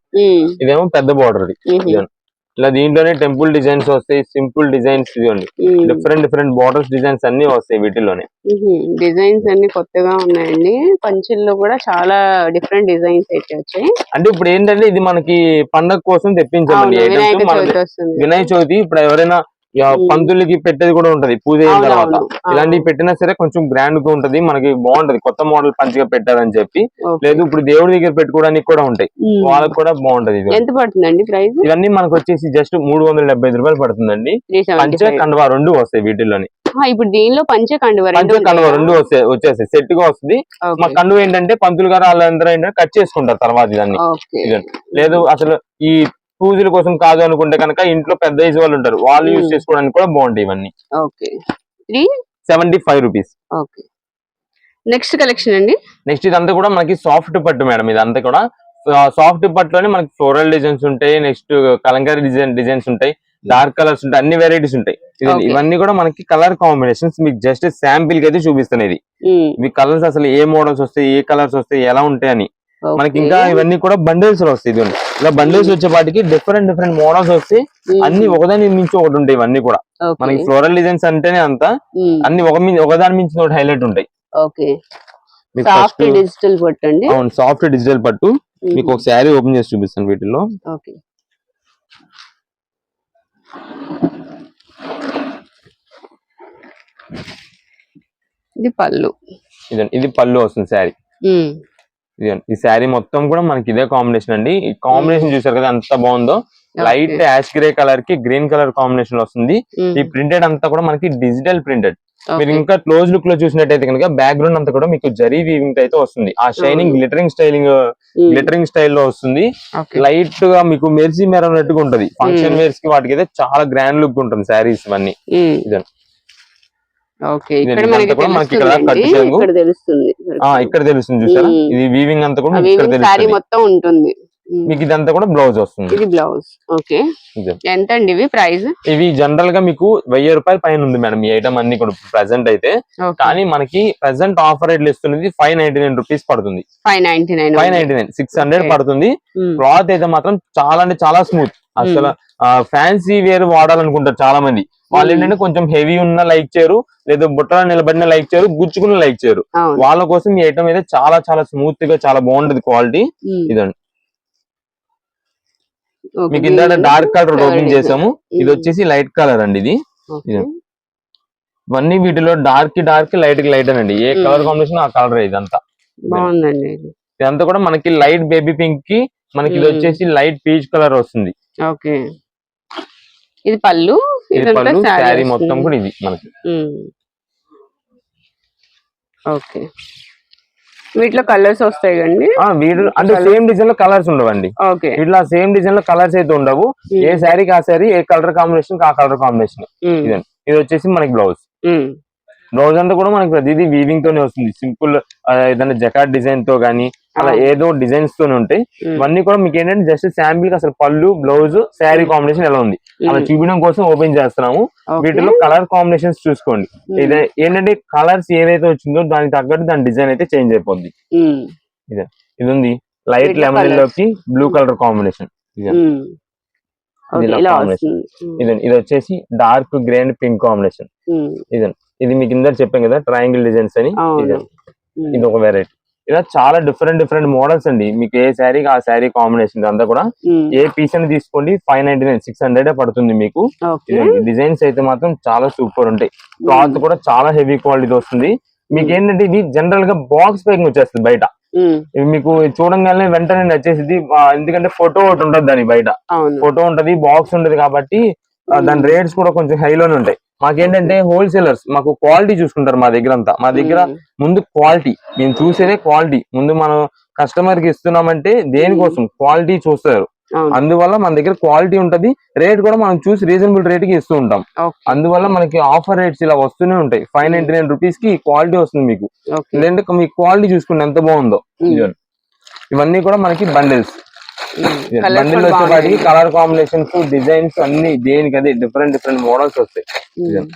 ఇదేమో పెద్ద బార్డర్ ఇదిగోండి. ఇలా దీంట్లోనే టెంపుల్ డిజైన్స్ వస్తాయి సింపుల్ డిజైన్స్ ఇదిగోండి డిఫరెంట్ డిఫరెంట్ బార్డర్స్ డిజైన్స్ అన్ని వస్తాయి వీటిలోనే డిజైన్స్ అన్ని కొత్తగా ఉన్నాయండి. పంచుల్లో కూడా చాలా డిఫరెంట్ డిజైన్స్ అయితే వచ్చాయి. అంటే ఇప్పుడు ఏంటంటే ఇది మనకి పండగ కోసం తెప్పించామండి. వినాయక చవితి ఇప్పుడు ఎవరైనా. పంతులకి పెట్టేది కూడా ఉంటది పూజ అయిన తర్వాత. ఇలాంటివి పెట్టినా సరే కొంచెం గ్రాండ్గా ఉంటది మనకి బాగుంటది. కొత్త మోడల్ పంచిగా పెట్టారని చెప్పి. లేదు ఇప్పుడు దేవుడి దగ్గర పెట్టుకోవడానికి కూడా ఉంటాయి. వాళ్ళకి కూడా బాగుంటది ఎంత పడుతుందండి ప్రైస్? ఇవన్నీ మనకు వచ్చేసి జస్ట్ మూడు వందల డెబ్బై ఐదు రూపాయలు పడుతుందండి. పంచ కండువా రెండు వస్తాయి వీటిల్లోని. ఇప్పుడు దీనిలో పంచ కండువ పంచ కండువా రెండు వస్తాయి వచ్చేస్తాయి. సెట్గా వస్తుంది మా కండువ ఏంటంటే పంతులు గారు వాళ్ళందరూ ఏంటంటే కట్ చేసుకుంటారు తర్వాత ఇదండి. లేదు అసలు ఈ పూజల కోసం కాదు అనుకుంటే కనుక ఇంట్లో పెద్ద ఏజ్ వాళ్ళు ఉంటారు. వాళ్ళు యూజ్. చేసుకోవడానికి కూడా బాగుంటాయి ఇవన్నీ. Okay. Seventy five rupees. Okay. Next collection అండి? నెక్స్ట్ ఇదంతా కూడా మనకి సాఫ్ట్ పట్టు మేడం. ఇదంతా కూడా సాఫ్ట్ పట్టులోనే మనకి ఫ్లోరల్ డిజైన్స్ ఉంటాయి. నెక్స్ట్ కలంకారీ డిజైన్ డిజైన్స్ ఉంటాయి. డార్క్ కలర్స్ ఉంటాయి. అన్ని వెరైటీస్ ఉంటాయి. ఇవన్నీ కూడా మనకి కలర్ కాంబినేషన్స్. మీకు జస్ట్ శాంపిల్కి అయితే చూపిస్తాను ఇది. ఇవి కలర్స్ అసలు ఏ మోడల్స్ వస్తాయి ఏ కలర్స్ వస్తాయి ఎలా ఉంటాయి అని. మనకి ఇంకా ఇవన్నీ కూడా బండిల్స్లో వస్తాయి ఇదిగోండి. ఇలా బండిల్స్ వచ్చేపాటికి డిఫరెంట్ డిఫరెంట్ మోడల్స్ వస్తాయి. ఉమ్, అన్ని ఒకదాని మించి ఒకటి ఉంటాయి ఇవన్నీ కూడా. మనకి ఫ్లోరల్ డిజైన్స్ అంటేనే అంత. ఉమ్, అన్ని ఒక ఒకదాని మించి ఒకటి హైలైట్ ఉంటాయి. సాఫ్ట్ డిజిటల్ పట్టండి అవును సాఫ్ట్ డిజిటల్ పట్టు. మీకు ఒక శారీ ఓపెన్ చేసి చూపిస్తాను వీటిలో ఇది పళ్ళు. ఇది పళ్ళు వస్తుంది శారీ. ఈ శారీ మొత్తం కూడా మనకి ఇదే కాంబినేషన్ అండి ఈ కాంబినేషన్ చూసారు కదా ఎంత బాగుందో లైట్. యాష్ గ్రే కలర్కి గ్రీన్ కలర్ కాంబినేషన్ వస్తుంది ఈ ప్రింటెడ్ అంతా కూడా మనకి డిజిటల్ ప్రింటెడ్ మీరు. ఇంకా క్లోజ్ లుక్లో చూసినట్టయితే కనుక బ్యాక్గ్రౌండ్ అంతా కూడా మీకు జరీ వీవింగ్ అయితే వస్తుంది ఆ షైనింగ్. గ్లిటరింగ్ స్టైలింగ్ గ్లిటరింగ్ స్టైల్లో వస్తుంది. లైట్గా మీకు మెరిసి మెరన్నట్టుగా ఉంటది ఫంక్షన్. వేర్స్కి వాటికి అయితే చాలా గ్రాండ్ లుక్ ఉంటుంది శారీస్ ఇవన్నీ ఇదండి. ఇక్కడ తెలుస్తుంది. ఆ ఇక్కడ తెలుస్తుంది చూసారా. ఇది వీవింగ్ అంతా కూడా ఇక్కడ తెలుస్తుంది. మొత్తం ఉంటుంది. మీకు ఇదంతా కూడా బ్లౌజ్ వస్తుంది. ఇది బ్లౌజ్ ఓకే. ఇదే. ఎంత అండి ఇవి? ప్రైస్? ఇవి జనరల్గా మీకు వెయ్యి రూపాయల పైన ఉంది మేడం ఈ ఐటమ్ అన్ని కూడా ప్రెసెంట్ అయితే. కానీ మనకి ప్రెసెంట్ ఆఫర్ రేట్లు ఇస్తున్నది ఫైవ్ నైన్టీ నైన్ రూపీస్ పడుతుంది. Five ninety nine five ninety nine six hundred. పడుతుంది. క్లాత్ అయితే మాత్రం చాలా అంటే చాలా స్మూత్ అసలు ఫ్యాన్సీ వేర్ వాడాలనుకుంటారు చాలా మంది వాళ్ళు. ఏంటంటే కొంచెం హెవీ ఉన్న లైక్ చేయరు లేదా బుట్టలో నిలబడిన లైక్ చేయరు గుచ్చుకున్న లైక్ చేయరు వాళ్ళ కోసం ఈ ఐటమ్ అయితే చాలా చాలా స్మూత్గా చాలా బాగుంటది క్వాలిటీ ఇదండి. మీకు ఇందాక డార్క్ కలర్ ఓపెన్. చేసాము ఇది. వచ్చేసి లైట్ కలర్ అండి ఇది. ఇవన్నీ వీటిలో డార్క్కి డార్క్ లైట్కి లైట్ అండి. ఏ. కలర్ కాంబినేషన్ ఆ కలర్ ఇదంతా. బాగుందండి ఇదంతా కూడా మనకి లైట్ బేబీ పింక్కి మనకి ఇది. వచ్చేసి లైట్ పీచ్ కలర్ వస్తుంది. ఓకే. ఇది పళ్ళు శారీ మొత్తం. కూడా ఇది మనకి. ఓకే వీటిలో కలర్స్ వస్తాయి కండి అంటే సేమ్ డిజైన్లో కలర్స్ ఉండవండి ఓకే ఇట్లా సేమ్ డిజైన్లో కలర్స్ అయితే ఉండవు. ఏ శారీకి ఆ శారీ ఏ కలర్ కాంబినేషన్ ఆ కలర్ కాంబినేషన్. ఇదండి ఇది వచ్చేసి మనకి బ్లౌజ్. బ్లౌజ్ అంతా కూడా మనకి ప్రతిదీ వీవింగ్ తోనే వస్తుంది సింపుల్ ఏదైనా జకాట్ డిజైన్తో గానీ అలా. ఏదో డిజైన్స్ తోనే ఉంటాయి. ఇవన్నీ కూడా మీకు ఏంటంటే జస్ట్ శాంపిల్ అసలు పళ్ళు బ్లౌజ్ శారీ కాంబినేషన్ ఎలా ఉంది అలా. చూపించడం కోసం ఓపెన్ చేస్తున్నాము. వీటిలో కలర్ కాంబినేషన్స్ చూసుకోండి. ఇదే ఏంటంటే కలర్స్ ఏదైతే వచ్చిందో దానికి తగ్గట్టు దాని డిజైన్ అయితే చేంజ్ అయిపోద్ది. ఇది ఉంది లైట్ లెమన్. లోకి బ్లూ కలర్ కాంబినేషన్ ఉమ్. ఇది వచ్చేసి dark grey and pink combination ఉమ్. ఇది మీకు ఇందరు చెప్పాం కదా ట్రయాంగిల్ డిజైన్స్ అని. ఇది ఒక వెరైటీ ఇలా చాలా డిఫరెంట్ డిఫరెంట్ మోడల్స్ అండి. మీకు ఏ శారీకి ఆ శారీ కాంబినేషన్ అంతా కూడా. ఏ పీస్ అని తీసుకోండి. Five ninety nine six hundred పడుతుంది మీకు. డిజైన్స్ అయితే మాత్రం చాలా సూపర్ ఉంటాయి. క్లాత్ కూడా చాలా హెవీ క్వాలిటీ వస్తుంది. మీకు ఏంటంటే ఇది జనరల్గా బాక్స్ ప్యాకింగ్ వచ్చేస్తుంది బయట. మీకు చూడంగానే వెంటనే నచ్చేసింది ఎందుకంటే ఫోటో ఒకటి ఉంటుంది దాని బయట. ఫోటో ఉంటది బాక్స్ ఉంటది కాబట్టి దాని. రేట్స్ కూడా కొంచెం హైలోనే ఉంటాయి. మాకేంటంటే హోల్సేలర్స్ మాకు క్వాలిటీ చూసుకుంటారు మా దగ్గర అంతా మా దగ్గర ఉమ్. ముందు క్వాలిటీ మేము చూసేదే క్వాలిటీ ముందు మనం కస్టమర్కి ఇస్తున్నామంటే దేనికోసం? క్వాలిటీ చూస్తారు. అవును. అందువల్ల మన దగ్గర క్వాలిటీ ఉంటది. రేట్ కూడా మనం చూసి రీజనబుల్ రేట్కి ఇస్తూ ఉంటాం. అందువల్ల మనకి ఆఫర్ రేట్స్ ఇలా వస్తూనే ఉంటాయి. ఫైవ్ నైన్టీ నైన్ రూపీస్కి క్వాలిటీ వస్తుంది మీకు. లేదంటే మీ క్వాలిటీ చూసుకోండి ఎంత బాగుందో. ఇదిగోండి. ఇవన్నీ కూడా మనకి బండిల్స్ బండిల్ వచ్చేపాటికి. కలర్ కాంబినేషన్స్ డిజైన్స్ అన్ని దేనికి అదే డిఫరెంట్ డిఫరెంట్ మోడల్స్ వస్తాయి ఉమ్.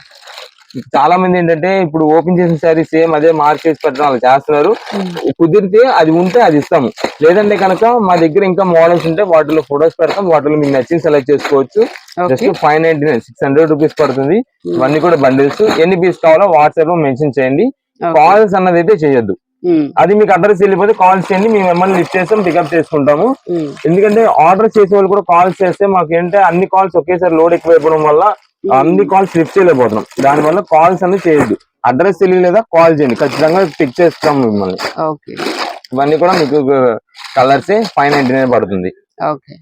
చాలా మంది ఏంటంటే ఇప్పుడు ఓపెన్ చేసిన సారీ సేమ్ అదే మార్క్ చేసి పెట్టడం అలా చేస్తున్నారు ఉమ్. కుదిరితే అది ఉంటే అది ఇస్తాము లేదంటే కనుక మా దగ్గర ఇంకా మోడల్స్ ఉంటే వాటిలో ఫొటోస్ పెడతాం వాటిలో మీకు నచ్చింది సెలెక్ట్ చేసుకోవచ్చు just five ninety nine six hundred rupees పడుతుంది ఇవన్నీ కూడా బండిల్స్ ఎన్ని పీస్ కావాలో వాట్సాప్లో మెన్షన్ చేయండి. కాల్స్ అన్నది అయితే చేయొద్దు. అది మీకు అడ్రస్ వెళ్ళిపోతే కాల్ చేయండి. మేము మిమ్మల్ని లిస్ట్ చేస్తాం పికప్ చేసుకుంటాము. ఎందుకంటే ఆర్డర్ చేసే వాళ్ళు కూడా కాల్స్ చేస్తే మాకు ఏంటంటే అన్ని కాల్స్ ఒకేసారి లోడ్ ఎక్కువైపోవడం వల్ల అన్ని కాల్స్ లిఫ్ట్ చేయలేకపోతున్నాం. దాని వల్ల కాల్స్ అనేది చేయొద్దు. అడ్రస్ తెలియలేదా? కాల్ చేయండి. ఖచ్చితంగా పిక్ చేస్తాం మిమ్మల్ని. ఇవన్నీ కూడా మీకు కలర్సే ఫైవ్ నైన్టీ నైన్ పడుతుంది. ఓకే.